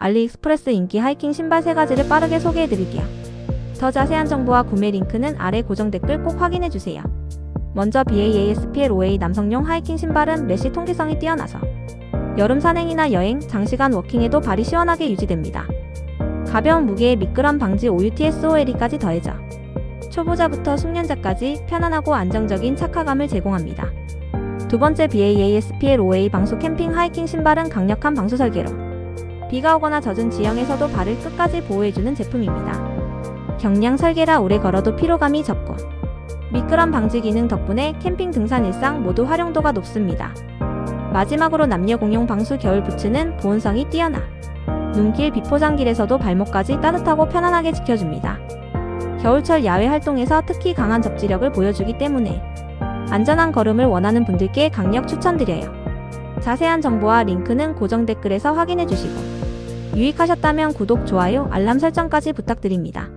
알리익스프레스 인기 하이킹 신발 3가지를 빠르게 소개해드릴게요. 더 자세한 정보와 구매 링크는 아래 고정 댓글 꼭 확인해주세요. 먼저 BAASPL5A 남성용 하이킹 신발은 메쉬 통기성이 뛰어나서 여름 산행이나 여행, 장시간 워킹에도 발이 시원하게 유지됩니다. 가벼운 무게에 미끄럼 방지 OUTSOLE까지 더해져 초보자부터 숙련자까지 편안하고 안정적인 착화감을 제공합니다. 두 번째 BAASPL5A 방수 캠핑 하이킹 신발은 강력한 방수 설계로 비가 오거나 젖은 지형에서도 발을 끝까지 보호해주는 제품입니다. 경량 설계라 오래 걸어도 피로감이 적고 미끄럼 방지 기능 덕분에 캠핑 등산 일상 모두 활용도가 높습니다. 마지막으로 남녀 공용 방수 겨울 부츠는 보온성이 뛰어나 눈길 비포장길에서도 발목까지 따뜻하고 편안하게 지켜줍니다. 겨울철 야외 활동에서 특히 강한 접지력을 보여주기 때문에 안전한 걸음을 원하는 분들께 강력 추천드려요. 자세한 정보와 링크는 고정 댓글에서 확인해 주시고 유익하셨다면 구독, 좋아요, 알람 설정까지 부탁드립니다.